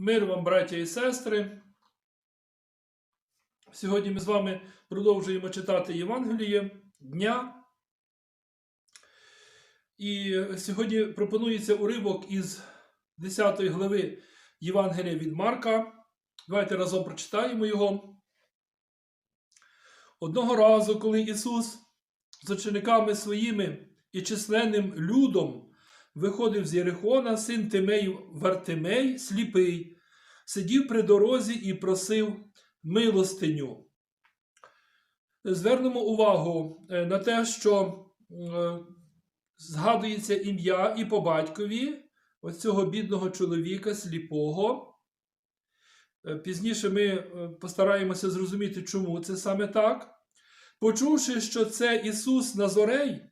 Мир вам, браття і сестри. Сьогодні ми з вами продовжуємо читати Євангеліє дня. І сьогодні пропонується уривок із 10 глави Євангелія від Марка. Давайте разом прочитаємо його. Одного разу, коли Ісус з учениками своїми і численним людом виходив з Єрихона, син Тимей Вартимей, сліпий, сидів при дорозі і просив милостиню. Звернемо увагу е, на те, що е, згадується ім'я і по батькові ось цього бідного чоловіка, сліпого. Е, Пізніше ми постараємося зрозуміти, чому це саме так. Почувши, що це Ісус Назорей,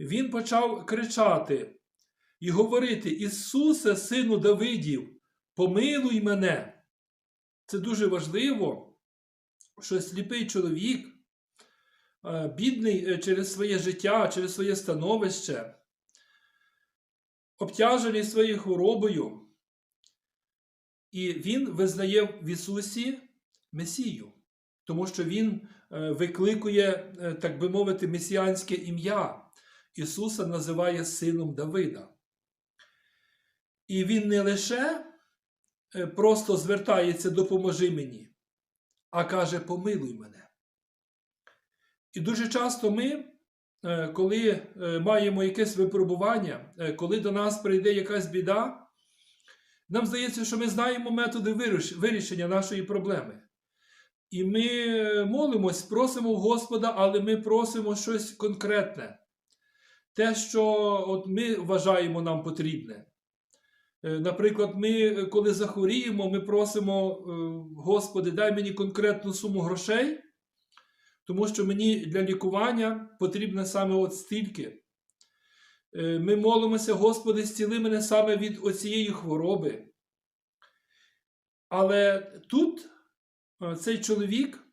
він почав кричати і говорити: Ісусе, сину Давидів, помилуй мене. Це дуже важливо, що сліпий чоловік, е, бідний е, через своє життя, через своє становище, обтяжений своєю хворобою, і він визнає в Ісусі Месію, тому що Він е, викликує, так би мовити, месіанське ім'я. Ісуса називає сином Давида. І він не лише е, просто звертається допоможи мені, а каже, помилуй мене. І дуже часто ми, е, коли е, маємо якесь випробування, коли до нас прийде якась біда, нам здається, що ми знаємо методи вирішення нашої проблеми. І ми молимось, просимо Господа, але ми просимо щось конкретне. Те, що от ми вважаємо нам потрібне. Е, Наприклад, ми, е, коли захворіємо, ми просимо, е, Господи, дай мені конкретну суму грошей, тому що мені для лікування потрібно саме от стільки. Ми молимося, Господи, зціли мене саме від оцієї хвороби. Але тут цей чоловік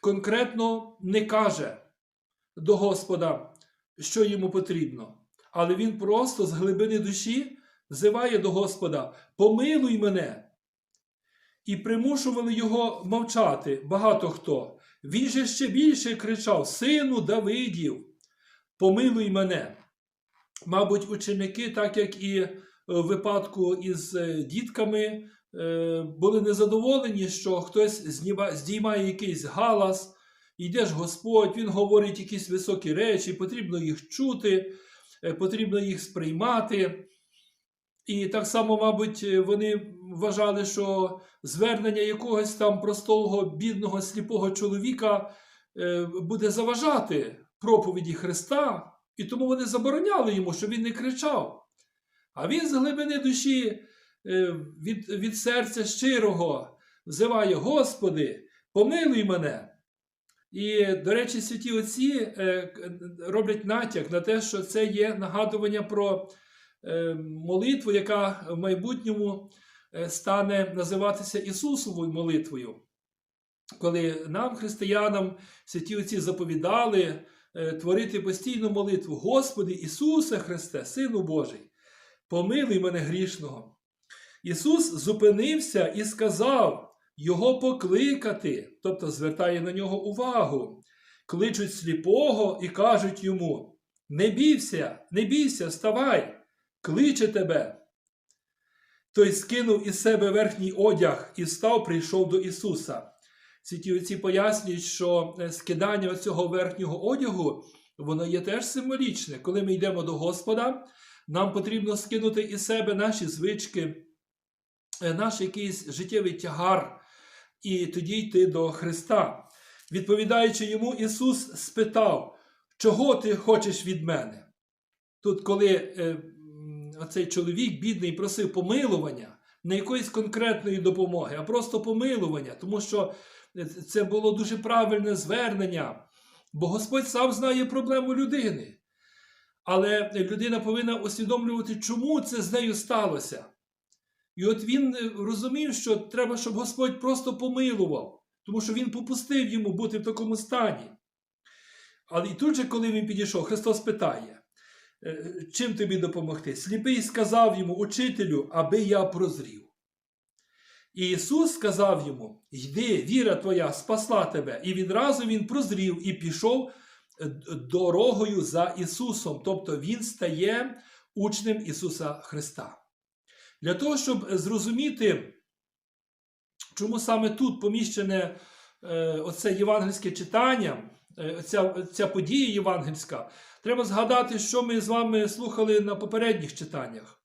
конкретно не каже до Господа, що йому потрібно. Але він просто з глибини душі взиває до Господа: помилуй мене. І примушували його мовчати багато хто. Він же ще більше кричав: Сину Давидів, помилуй мене. Мабуть, ученики, так як і в випадку із е, дітками, е, були незадоволені, що хтось здіймає якийсь галас, йде ж Господь, він говорить якісь високі речі, потрібно їх чути, е, потрібно їх сприймати. І так само, мабуть, е, вони вважали, що звернення якогось там простого, бідного, сліпого чоловіка е, буде заважати проповіді Христа, і тому вони забороняли йому, щоб він не кричав. А він з глибини душі е, від, від серця щирого взиває: Господи, помилуй мене. І, до речі, святі отці роблять натяк на те, що це є нагадування про молитву, яка в майбутньому е, стане називатися Ісусовою молитвою. Коли нам, християнам, святі отці заповідали е, творити постійну молитву: Господи Ісусе Христе, Сину Божий, помилуй мене грішного. Ісус зупинився і сказав його покликати, тобто звертає на нього увагу. Кличуть сліпого і кажуть йому: Не бійся, не бійся, вставай, кличе тебе. Той скинув із себе верхній одяг і став, прийшов до Ісуса. Отці пояснюють, що е, скидання цього верхнього одягу, воно є теж символічне. Коли ми йдемо до Господа, нам потрібно скинути із себе наші звички, е, наш якийсь життєвий тягар, і тоді йти до Христа. Відповідаючи йому, Ісус спитав, чого ти хочеш від мене? Тут, коли е, оцей чоловік бідний просив помилування, не якоїсь конкретної допомоги, а просто помилування, тому що е, це було дуже правильне звернення, бо Господь сам знає проблему людини. Але людина повинна усвідомлювати, чому це з нею сталося. І от він е, розумів, що треба, щоб Господь просто помилував, тому що він попустив йому бути в такому стані. Але і тут же, коли він підійшов, Христос питає, «Е, чим тобі допомогти? Сліпий сказав йому, учителю, аби я прозрів. І Ісус сказав йому: Йди, віра твоя спасла тебе. І відразу він прозрів і пішов е, дорогою за Ісусом. Тобто Він стає учнем Ісуса Христа. Для того, щоб зрозуміти, чому саме тут поміщене е, оце євангельське читання, е, ця, ця подія євангельська, треба згадати, що ми з вами слухали на попередніх читаннях.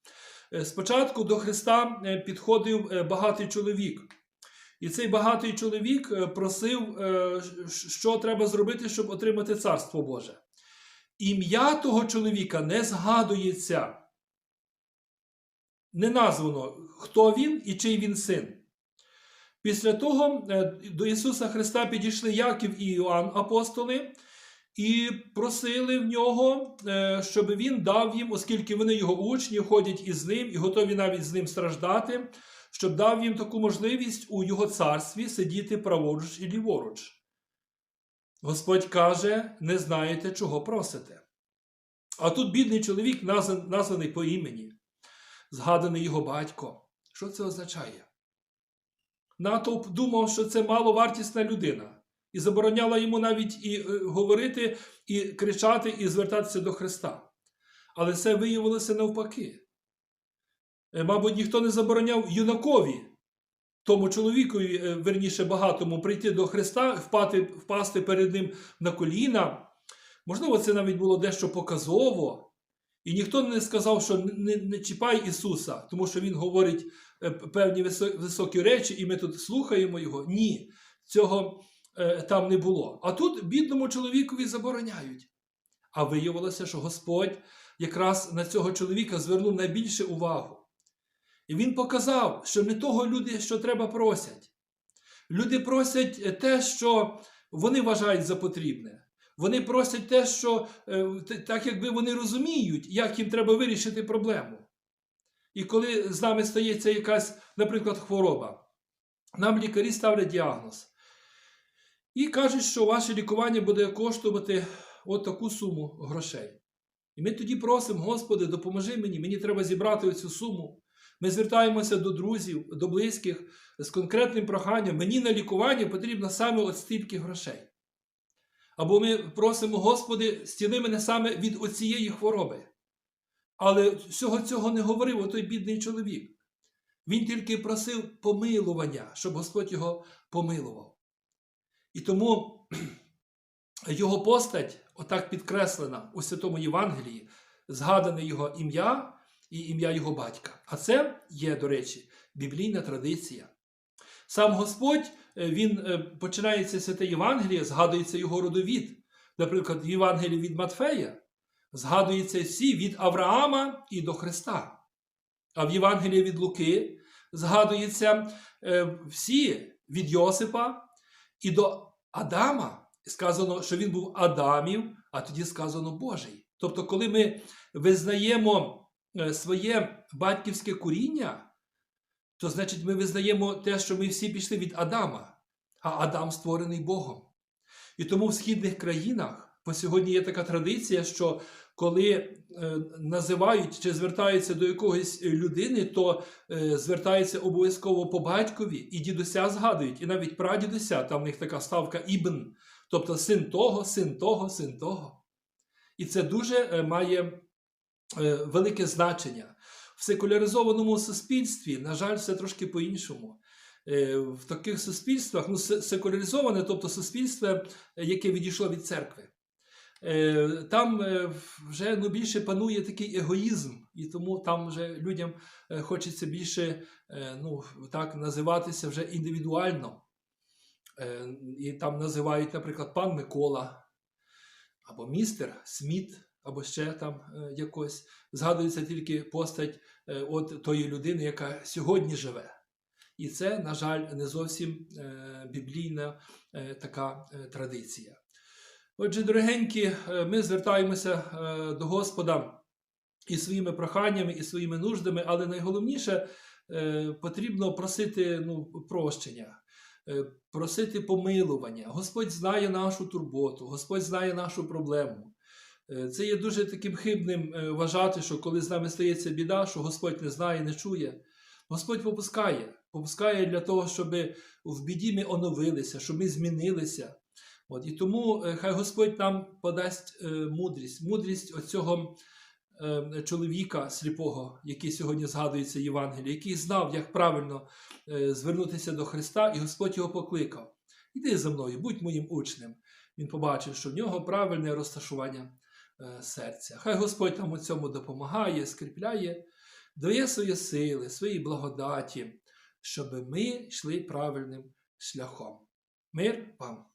Е, Спочатку до Христа е, підходив е, багатий чоловік. І цей багатий чоловік е, просив, е, що треба зробити, щоб отримати царство Боже. Ім'я того чоловіка не згадується. Не названо, хто він і чий він син. Після того е, до Ісуса Христа підійшли Яків і Іоанн апостоли і просили в нього, е, щоб він дав їм, оскільки вони його учні, ходять із ним і готові навіть з ним страждати, щоб дав їм таку можливість у його царстві сидіти праворуч і ліворуч. Господь каже: не знаєте, чого просите. А тут бідний чоловік названий по імені, згаданий його батько. Що це означає? Натовп думав, що це маловартісна людина, і забороняла йому навіть і е, говорити, і кричати, і звертатися до Христа. Але це виявилося навпаки. Е, Мабуть, ніхто не забороняв юнакові, тому чоловікові, е, верніше багатому, прийти до Христа, впати, впасти перед ним на коліна. Можливо, це навіть було дещо показово. І ніхто не сказав, що не, не, чіпай Ісуса, тому що Він говорить е, певні високі речі, і ми тут слухаємо Його. Ні, цього е, там не було. А тут бідному чоловікові забороняють. А виявилося, що Господь якраз на цього чоловіка звернув найбільше увагу. І він показав, що не того люди, що треба просять. Люди просять е, те, що вони вважають за потрібне. Вони просять те, що е, так якби вони розуміють, як їм треба вирішити проблему. І коли з нами стається якась, наприклад, хвороба, нам лікарі ставлять діагноз і кажуть, що ваше лікування буде коштувати от таку суму грошей. І ми тоді просимо, Господи, допоможи мені, мені треба зібрати оцю суму. Ми звертаємося до друзів, до близьких з конкретним проханням. Мені на лікування потрібно саме от стільки грошей. Або ми просимо, Господи, стіли мене саме від оцієї хвороби. Але всього цього не говорив отой бідний чоловік. Він тільки просив помилування, щоб Господь його помилував. І тому його постать, отак підкреслена у Святому Євангелії, згадане його ім'я і ім'я його батька. А це є, до речі, біблійна традиція. Сам Господь, він е, починається святе Євангеліє, згадується його родовід. Наприклад, в Євангелії від Матфея згадується всі від Авраама і до Христа. А в Євангелії від Луки згадується е, всі від Йосипа і до Адама. Сказано, що він був Адамів, а тоді сказано Божий. Тобто, коли ми визнаємо е, своє батьківське коріння, то значить ми визнаємо те, що ми всі пішли від Адама, а Адам створений Богом. І тому в східних країнах по сьогодні є така традиція, що коли е, називають чи звертаються до якогось людини, то е, звертаються обов'язково по батькові, і дідуся згадують, і навіть прадідуся, там в них така ставка ібн, тобто син того, син того, син того. І це дуже е, має велике значення. В секуляризованому суспільстві, на жаль, все трошки по-іншому. Е, В таких суспільствах, ну, секуляризоване, тобто суспільство, яке відійшло від церкви. Е, Там е, вже ну, більше панує такий егоїзм, і тому там вже людям хочеться більше ну, так називатися вже індивідуально. І там називають, наприклад, пан Микола, або містер Сміт, або ще там е, якось. Згадується тільки постать е, от тої людини, яка сьогодні живе. І це, на жаль, не зовсім е, біблійна така традиція. Отже, дорогенькі, ми звертаємося до Господа і своїми проханнями, і своїми нуждами, але найголовніше потрібно просити ну, прощення, просити помилування. Господь знає нашу турботу, Господь знає нашу проблему. Е, Це є дуже таким хибним е, вважати, що коли з нами стається біда, що Господь не знає, не чує. Господь попускає, попускає для того, щоб в біді ми оновилися, щоб ми змінилися. От, і тому е, хай Господь нам подасть мудрість, мудрість оцього чоловіка сліпого, який сьогодні згадується в Євангелії, який знав, як правильно звернутися до Христа, і Господь його покликав. Іди за мною, будь моїм учнем. Він побачив, що в нього правильне розташування серця. Хай Господь нам у цьому допомагає, скріпляє, дає свої сили, свої благодаті, щоб ми йшли правильним шляхом. Мир вам!